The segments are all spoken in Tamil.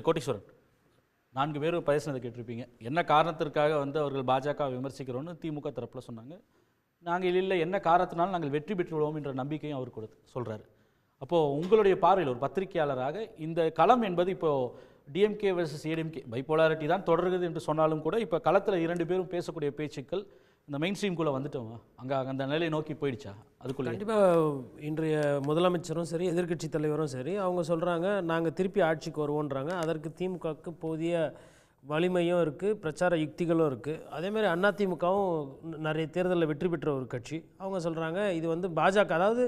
கோட்டீஸ்வரன். நான்கு பேரும் பேசினதை கேட்டிருப்பீங்க. என்ன காரணத்திற்காக வந்து அவர்கள் பாஜக விமர்சிக்கிறோன்னு திமுக தரப்பில் சொன்னாங்க. நாங்கள் இல்லை என்ன காரணத்தினாலும் நாங்கள் வெற்றி பெற்றுவிடுவோம் என்ற நம்பிக்கையும் அவர் கொடுத்து சொல்கிறாரு அப்போது உங்களுடைய பார்வையில் ஒரு பத்திரிகையாளராக இந்த களம் என்பது இப்போது டிஎம்கே வர்சஸ் ஏடிஎம்கே பைப்போலாரிட்டி தான் தொடர்கிறது என்று சொன்னாலும் கூட இப்போ களத்தில் இரண்டு பேரும் பேசக்கூடிய பேச்சுக்கள் இந்த மெயின் ஸ்ட்ரீம்குள்ளே வந்துட்டோம். அங்கே அந்த நிலையை நோக்கி போயிடுச்சா? அதுக்குள்ளே கண்டிப்பாக இன்றைய முதலமைச்சரும் சரி எதிர்க்கட்சி தலைவரும் சரி அவங்க சொல்கிறாங்க நாங்கள் திருப்பி ஆட்சிக்கு வருவோன்றாங்க. அதற்கு திமுகவுக்கு போதிய வலிமையும் இருக்குது பிரச்சார யுக்திகளும் இருக்குது அதேமாதிரி அதிமுகவும் நிறைய தேர்தலில் வெற்றி பெற்ற ஒரு கட்சி. அவங்க சொல்கிறாங்க இது வந்து பாஜக. அதாவது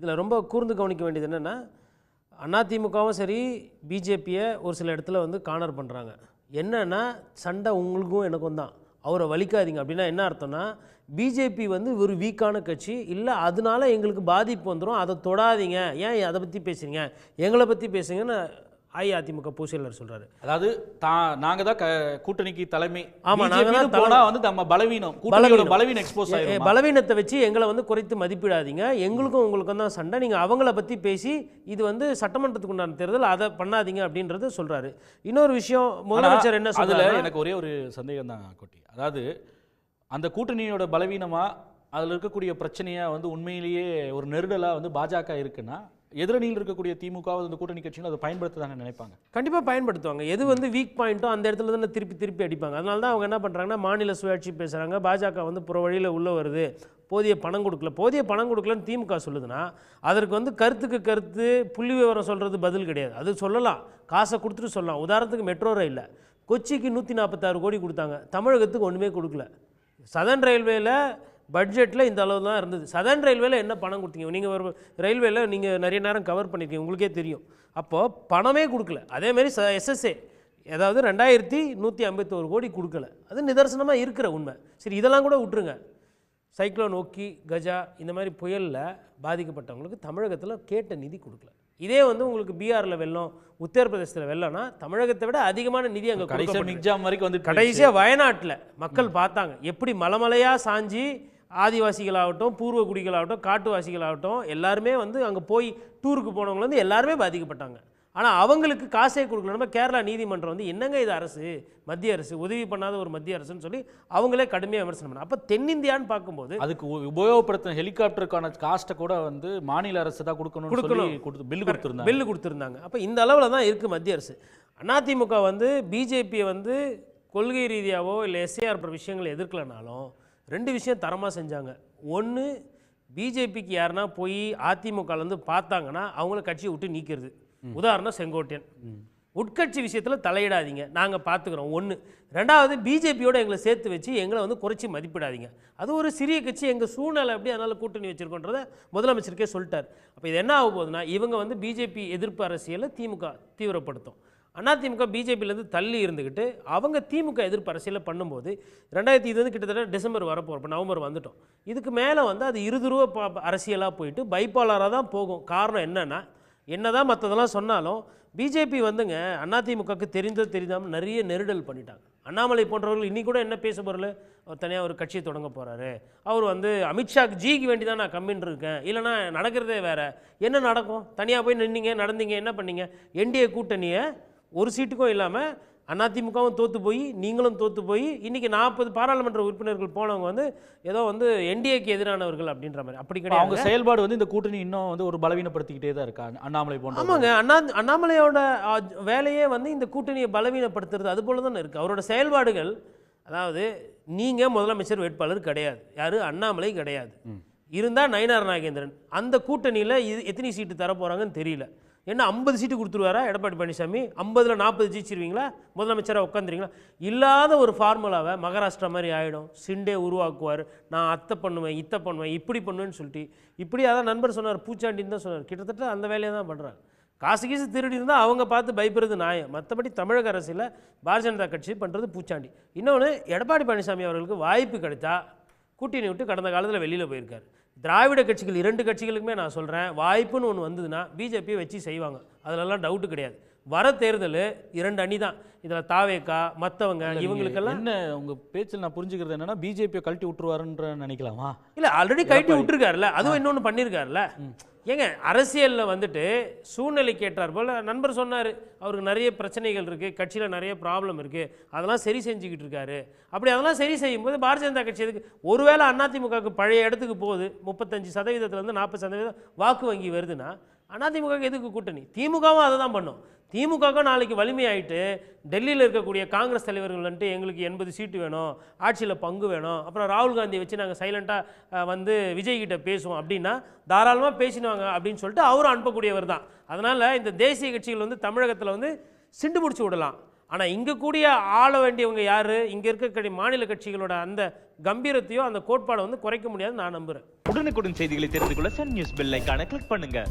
இதில் ரொம்ப கூர்ந்து கவனிக்க வேண்டியது என்னென்னா அதிமுகவும் சரி பிஜேபியை ஒரு சில இடத்துல வந்து கார்னர் பண்ணுறாங்க என்னென்னா சண்டை உங்களுக்கும் எனக்கும் தான். அவரை வலிக்காதீங்க. அப்படின்னா என்ன அர்த்தம்னா பிஜேபி வந்து ஒரு வீக்கான கட்சி. இல்லை அதனால எங்களுக்கு பாதிப்பு வந்துடும் அதை தொடாதீங்க. ஏன் அதை பற்றி பேசுகிறீங்க எங்களை பற்றி பேசுங்கன்னு அஇஅதிமுக பூசலர் சொல்கிறாரு அதாவது தான் நாங்க தான் க- கூட்டணிக்கு தலைமை. ஆமா, நாங்க போனா வந்து நம்ம பலவீனம். கூட்டணியோட பலவீனம். எக்ஸ்போஸ் ஆயிரும்? பலவீனத்தை வச்சு எங்களை வந்து குறைத்து மதிப்பிடாதீங்க. எங்களுக்கும் உங்களுக்கும் தான் சண்டை. நீங்கள் அவங்கள பற்றி பேசி இது வந்து சட்டமன்றத்துக்கு உண்டான தேர்தல் அதை பண்ணாதீங்க அப்படின்றது சொல்கிறாரு இன்னொரு விஷயம் முதலமைச்சர் என்ன சொல்றாரு எனக்கு ஒரே ஒரு சந்தேகம் தான் கோட்டி. அதாவது அந்த கூட்டணியோட பலவீனமா அதுல இருக்கக்கூடிய பிரச்சனையா வந்து உண்மையிலேயே ஒரு நெருடலா வந்து பாஜக இருக்குன்னா எதிரணியில் இருக்கக்கூடிய திமுக அந்த கூட்டணி கட்சிகள் அதை பயன்படுத்த தானே நினைப்பாங்க. கண்டிப்பாக பயன்படுத்துவாங்க. எது வந்து வீக் பாயிண்ட்டோ அந்த இடத்துல தானே திருப்பி திருப்பி அடிப்பாங்க. அதனால தான் அவங்க என்ன பண்ணுறாங்கன்னா மாநில சுயாட்சி பேசுகிறாங்க பாஜக வந்து புற வழியில் உள்ளே வருது. போதிய பணம் கொடுக்கல. போதிய பணம் கொடுக்கலன்னு திமுக சொல்லுதுன்னா அதற்கு வந்து கருத்துக்கு கருத்து புள்ளி விவரம் சொல்கிறது பதில் கிடையாது. அது சொல்லலாம். காசை கொடுத்துட்டு சொல்லலாம். உதாரணத்துக்கு மெட்ரோ ரயிலில் கொச்சிக்கு நூற்றி நாற்பத்தாறு கோடி கொடுத்தாங்க. தமிழகத்துக்கு ஒன்றுமே கொடுக்கல. சதன் ரயில்வேல பட்ஜெட்டில் இந்த அளவு தான் இருந்தது. சதன் ரயில்வேல என்ன பணம் கொடுத்தீங்க? நீங்கள் ரயில்வேல நீங்கள் நிறைய நேரம் கவர் பண்ணியிருக்கீங்க உங்களுக்கே தெரியும். அப்போது பணமே கொடுக்கல. அதேமாரி ச எஸ்எஸ்ஏ அதாவது ரெண்டாயிரத்தி நூற்றி ஐம்பத்தோரு கோடி கொடுக்கல. அது நிதர்சனமாக இருக்கிற உண்மை. சரி இதெல்லாம் கூட விட்டுருங்க. சைக்ளோன் ஓக்கி கஜா இந்த மாதிரி புயலில் பாதிக்கப்பட்டவங்களுக்கு தமிழகத்தில் கேட்ட நிதி கொடுக்கல. இதே வந்து உங்களுக்கு பீகாரில் வெள்ளம் உத்தரப்பிரதேசத்தில் வெள்ளம்னா தமிழகத்தை விட அதிகமான நிதி அங்கே கடைசியா மிக்ஜாம் வரைக்கும் வந்து கடைசியாக வயநாட்டில் மக்கள் பார்த்தாங்க. எப்படி மலைமலையாக சாஞ்சி ஆதிவாசிகளாகட்டும் பூர்வ குடிகளாகட்டும் காட்டுவாசிகளாகட்டும் எல்லாருமே வந்து அங்கே போய் டூருக்கு போனவங்க வந்து எல்லாருமே பாதிக்கப்பட்டாங்க. ஆனால் அவங்களுக்கு காசே கொடுக்கல. நம்ம கேரளா நீதிமன்றம் வந்து என்னங்க இது அரசு? மத்திய அரசு? உதவி பண்ணாத ஒரு மத்திய அரசுன்னு சொல்லி அவங்களே கடுமையாக விமர்சனம் பண்ணாங்க. அப்போ தென்னிந்தியான்னு பார்க்கும்போது அதுக்கு உபயோகப்படுத்தின ஹெலிகாப்டருக்கான காஸ்ட்டை கூட வந்து மாநில அரசு தான் கொடுக்கணும்னு சொல்லி கொடுக்கணும். கொடுத்து பில் கொடுத்துருந்தாங்க. பில்லு கொடுத்துருந்தாங்க. அப்போ இந்த அளவில் தான் இருக்குது மத்திய அரசு. அதிமுக வந்து பிஜேபியை வந்து கொள்கை ரீதியாவோ இல்லை எஸ்ஏஆர் விஷயங்களை எதிர்க்கலனாலும் ரெண்டு விஷயம் தரமாக செஞ்சாங்க. ஒன்று பிஜேபிக்கு யாருன்னா போய் அதிமுகலேருந்து பார்த்தாங்கன்னா அவங்கள கட்சியை விட்டு நீக்கிறது. உதாரணம் செங்கோட்டையன். உட்கட்சி விஷயத்தில் தலையிடாதீங்க. நாங்கள் பார்த்துக்குறோம். ஒன்று ரெண்டாவது பிஜேபியோட எங்களை சேர்த்து வச்சு எங்களை வந்து குறைச்சி மதிப்பிடாதீங்க. அது ஒரு சிறிய கட்சி. எங்கள் சூழ்நிலை அப்படி அதனால் கூட்டணி வச்சிருக்கோன்றதை முதலமைச்சருக்கே சொல்லிட்டார். அப்போ இது என்ன ஆக போகுதுன்னா இவங்க வந்து பிஜேபி எதிர்ப்பு அரசியலை திமுக தீவிரப்படுத்தும். அதிமுக பிஜேபியிலேருந்து தள்ளி இருந்துக்கிட்டு அவங்க திமுக எதிர்ப்பு அரசியலில் பண்ணும்போது ரெண்டாயிரத்தி இது வந்து கிட்டத்தட்ட டிசம்பர் வரப்போகிறோம் இப்போ நவம்பர் வந்துட்டோம். இதுக்கு மேலே வந்து அது இருதுருவ அரசியலாக போயிட்டு பைப்பாளராக தான் போகும். காரணம் என்னென்னா என்னதான் மற்றதெல்லாம் சொன்னாலும் பிஜேபி வந்துங்க அதிமுகவுக்கு தெரிந்தோ தெரியாமல் நிறைய நெருடல் பண்ணிட்டாங்க. அண்ணாமலை போன்றவர்கள் இன்றைக்கி கூட என்ன பேச போகிறல அவர் தனியாக ஒரு கட்சியை தொடங்க போகிறாரு அவர் வந்து அமித்ஷாக்கு ஜிக்கு வேண்டி தான் நான் கம்மின்னு இருக்கேன். இல்லைனா நடக்கிறதே வேறு. என்ன நடக்கும்? தனியாக போய் நின்னீங்க நடந்தீங்க என்ன பண்ணீங்க? என்டிஏ கூட்டணியை ஒரு சீட்டுக்கும் இல்லாமல் அதிமுகவும் தோற்று போய் நீங்களும் தோற்று போய் இன்றைக்கி நாற்பது பாராளுமன்ற உறுப்பினர்கள் போனவங்க வந்து ஏதோ வந்து என்டிஏக்கு எதிரானவர்கள் அப்படின்ற மாதிரி. அப்படி அப்ப அவங்க கிடையாது. செயல்பாடு வந்து இந்த கூட்டணி இன்னும் வந்து ஒரு பலவீனப்படுத்திக்கிட்டே தான் இருக்கா. அண்ணாமலை போன்ற ஆமாங்க. அண்ணா அண்ணாமலையோட வேலையே வந்து இந்த கூட்டணியை பலவீனப்படுத்துறது அது போல தானே இருக்குது அவரோட செயல்பாடுகள் அதாவது நீங்கள் முதலமைச்சர் வேட்பாளர் கிடையாது. யார்? அண்ணாமலை கிடையாது. இருந்தால் நயினார் நாகேந்திரன். அந்த கூட்டணியில் இது எத்தனை சீட்டு தர போகிறாங்கன்னு தெரியல. என்ன ஐம்பது சீட்டு கொடுத்துருவாரா? எடப்பாடி பழனிசாமி ஐம்பதில் நாற்பது ஜெயிச்சிருவீங்களா? முதலமைச்சராக உட்காந்துருவீங்களா இல்லாத ஒரு ஃபார்முலாவை மகாராஷ்டிரா மாதிரி ஆகிடும் சிண்டே உருவாக்குவார். நான் அத்தை பண்ணுவேன் இத்தை பண்ணுவேன் இப்படி பண்ணுவேன்னு சொல்லிட்டு. இப்படி அதான் நண்பர் சொன்னார் பூச்சாண்டின்னு தான் சொன்னார். கிட்டத்தட்ட அந்த வேலையை தான் பண்ணுறாங்க காசு கீசு திருடி இருந்தால் அவங்க பார்த்து பயப்படுறது நியாயம். மற்றபடி தமிழக அரசியலில் பாரதிய ஜனதா கட்சி பண்ணுறது பூச்சாண்டி. இன்னொன்று எடப்பாடி பழனிசாமி அவர்களுக்கு வாய்ப்பு கிடைத்தா கூட்டணி விட்டு கடந்த காலத்தில் வெளியில் போயிருக்கார். திராவிட கட்சிகள் இரண்டு கட்சிகளுக்குமே நான் சொல்கிறேன் வாய்ப்புன்னு ஒன்று வந்ததுன்னா பிஜேபியை வச்சு செய்வாங்க. அதிலெல்லாம் டவுட்டு கிடையாது. வர தேர்தல் இரண்டு அணி தான். இதில் தாவேக்கா மற்றவங்க இவங்களுக்கெல்லாம் என்ன உங்க பேச்சில் நான் புரிஞ்சுக்கிறது என்னன்னா பிஜேபியை கழட்டி விட்டுருவாருன்ற நினைக்கலாமா? இல்லை ஆல்ரெடி கழட்டி விட்டுருக்காருல்ல. அதுவும் இன்னொன்று பண்ணியிருக்காருல்ல ஏங்க அரசியலில் வந்துட்டு சூழ்நிலைக்கு ஏற்றார் போல் நண்பர் சொன்னார் அவருக்கு நிறைய பிரச்சனைகள் இருக்குது கட்சியில் நிறைய ப்ராப்ளம் இருக்குது அதெல்லாம் சரி செஞ்சுக்கிட்டு இருக்காரு. அப்படி அதெல்லாம் சரி செய்யும்போது பாரதிய ஜனதா கட்சி எதுக்கு? ஒருவேளை அதிமுகவுக்கு பழைய இடத்துக்கு போகுது முப்பத்தஞ்சு சதவீதத்துலேருந்து நாற்பது சதவீதம் வாக்கு வங்கி வருதுன்னா அதிமுக எதுக்கு கூட்டணி? திமுகவும் அதை தான் பண்ணும். திமுக நாளைக்கு வலிமையாயிட்டு டெல்லியில் இருக்கக்கூடிய காங்கிரஸ் தலைவர்கள் வந்துட்டு எங்களுக்கு எண்பது சீட்டு வேணும் ஆட்சியில் பங்கு வேணும். அப்புறம் ராகுல் காந்தியை வச்சு நாங்கள் சைலண்ட்டாக வந்து விஜய்கிட்ட பேசுவோம். அப்படின்னா தாராளமாக பேசினாங்க அப்படின்னு சொல்லிட்டு அவரும் அனுப்பக்கூடியவர் தான் அதனால் இந்த தேசிய கட்சிகள் வந்து தமிழகத்தில் வந்து சிண்டு முடிச்சு விடலாம். ஆனால் இங்கே கூடிய ஆள வேண்டியவங்க யார்? இங்கே இருக்கக்கூடிய மாநில கட்சிகளோட அந்த கம்பீரத்தையோ அந்த கோட்பாடை வந்து குறைக்க முடியாதுன்னு நான் நம்புகிறேன் உடனுக்குடன் செய்திகளை தெரிந்து கொள்ள சன் நியூஸ் பெல் ஐகானை கிளிக் பண்ணுங்கள்